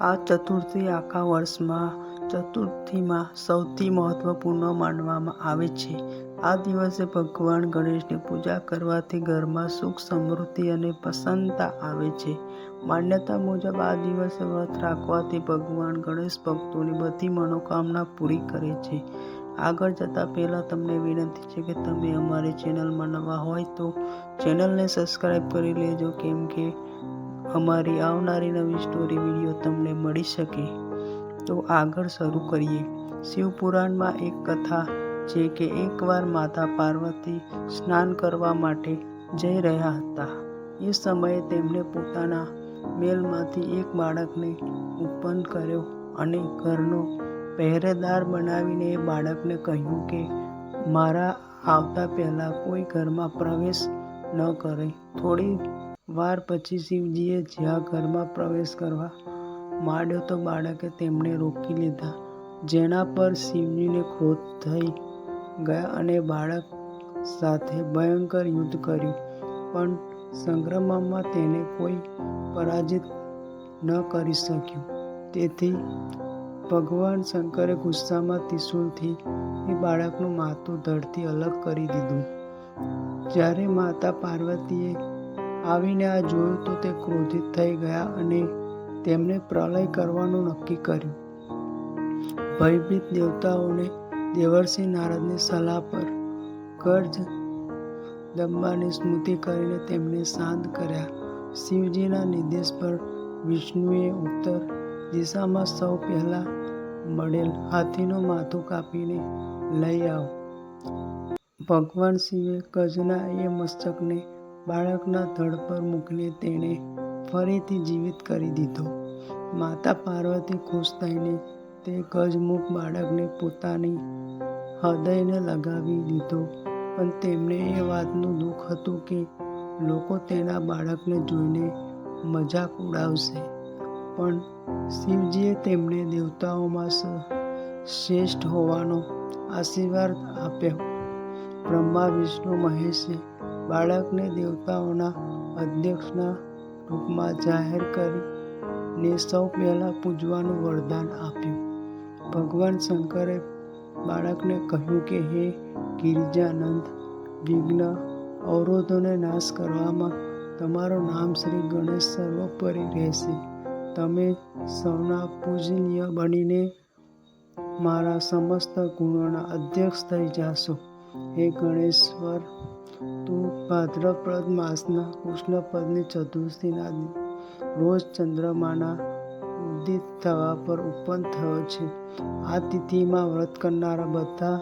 આ ચતુર્થી આખા વર્ષમાં, ચતુર્થીમાં સૌથી મહત્વપૂર્ણ માનવામાં આવે છે. આ દિવસે ભગવાન ગણેશની પૂજા કરવાથી ઘરમાં સુખ, સમૃદ્ધિ અને પ્રસન્નતા આવે છે. માન્યતા મુજબ આ દિવસે વ્રત રાખવાથી ભગવાન ગણેશ ભક્તોની બધી મનોકામના પૂરી કરે છે. આગળ જતાં પહેલાં તમને વિનંતી છે કે તમે અમારી ચેનલમાં નવા હોય તો ચેનલને સબસ્ક્રાઈબ કરી લેજો, કેમ કે અમારી આવનારી નવી સ્ટોરી વીડિયો તમને મળી શકે. તો આગળ શરૂ કરીએ. શિવપુરાણમાં એક કથા છે કે એકવાર માતા પાર્વતી સ્નાન કરવા માટે જઈ રહ્યા હતા. એ સમયે તેમણે પોતાના મેલમાંથી એક બાળકને ઉત્પન્ન કર્યો અને ઘરનો પહેરેદાર બનાવીને એ બાળકને કહ્યું કે, મારા આવતા પહેલાં કોઈ ઘરમાં પ્રવેશ ન કરે. થોડી વાર પછી શિવજીએ જ્યાં ઘરમાં પ્રવેશ કરવા માંડ્યો તો બાળકે તેમને રોકી લીધા, જેના પર શિવજીને ક્રોધ થઈ ગયા અને બાળક સાથે ભયંકર યુદ્ધ કર્યું પણ સંગ્રામમાં તેને કોઈ પરાજિત ન કરી શક્યું. તેથી ભગવાન શંકરે ગુસ્સામાં ત્રિશુલથી એ બાળકનું માથું ધડથી અલગ કરી દીધું. જ્યારે માતા પાર્વતીએ આવીને આ જોયું તો તે ક્રોધિત થઈ ગયા અને તેમણે પ્રલય કરવાનું નક્કી કર્યું. ભયભીત દેવતાઓને દેવરસિંહ નારદની સલાહ પર કર્જ દંબાની સ્મૃતિ કરીને તેમને શાંત કર્યા. શિવજીના નિર્દેશ પર વિષ્ણુએ ઉત્તર દિશામાં સૌ પહેલા મળેલ હાથીનું માથું કાપીને લઈ આવો. ભગવાન શિવે ગજના એ મસ્તકને બાળકના ધડ પર મૂકીને તેણે ફરીથી જીવિત કરી દીધો. માતા પાર્વતી ખુશ થઈને તે ગજમુખ બાળકને પોતાની હૃદયને લગાવી દીધો પણ તેમને એ વાતનું દુઃખ હતું કે લોકો તેના બાળકને જોઈને મજાક ઉડાવશે. પણ શિવજીએ તેમને દેવતાઓમાં શ્રેષ્ઠ હોવાનો આશીર્વાદ આપ્યો. બ્રહ્મા, વિષ્ણુ, મહેશે બાળકને દેવતાઓના અધ્યક્ષના રૂપમાં જાહેર કરીને સૌ પહેલાં પૂજવાનું વરદાન આપ્યું. ભગવાન શંકરે બાળકને કહ્યું કે, હે ગિરિજાનંદ, વિઘ્ન અવરોધોને નાશ કરવામાં તમારું નામ શ્રી ગણેશ સર્વોપરી રહેશે. તમે સૌના પૂજનીય બનીને મારા સમસ્ત ગુણોના અધ્યક્ષ થઈ જશો. હે ગણેશ્વર તું ભાદ્રપદ માસના કૃષ્ણ ચતુર્દશીના રોજ ચંદ્રમાના ઉદિત થવા પર ઉત્પન્ન થયો છે. આ તિથિમાં વ્રત કરનારા બધા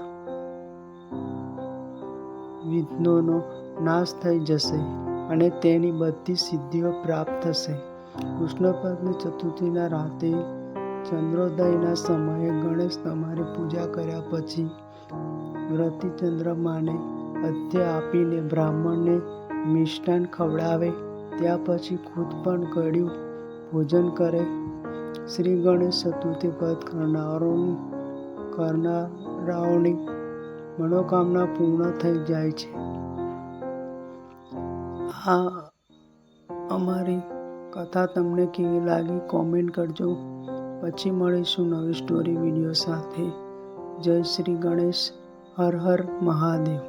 વિઘ્નોનો નાશ થઈ જશે અને તેની બધી સિદ્ધિઓ પ્રાપ્ત થશે. કૃષ્ણપદની ચતુર્થીના રાતે ચંદ્રોદયના સમયે ગણેશ તમારી પૂજા કર્યા પછી વ્રતી ચંદ્રમાને અર્ઘ્ય આપીને બ્રાહ્મણને મિષ્ટાન ખવડાવે ત્યાર પછી ખુદ પણ ગળ્યું ભોજન કરે. શ્રી ગણેશ ચતુર્થી વ્રત કરનારાઓની મનોકામના પૂર્ણ થઈ જાય છે. આ અમારી કથા તમને કેવી લાગી કોમેન્ટ કરજો. પછી મળીશું નવી સ્ટોરી વીડિયો સાથે. જય શ્રી ગણેશ હર હર મહાદેવ.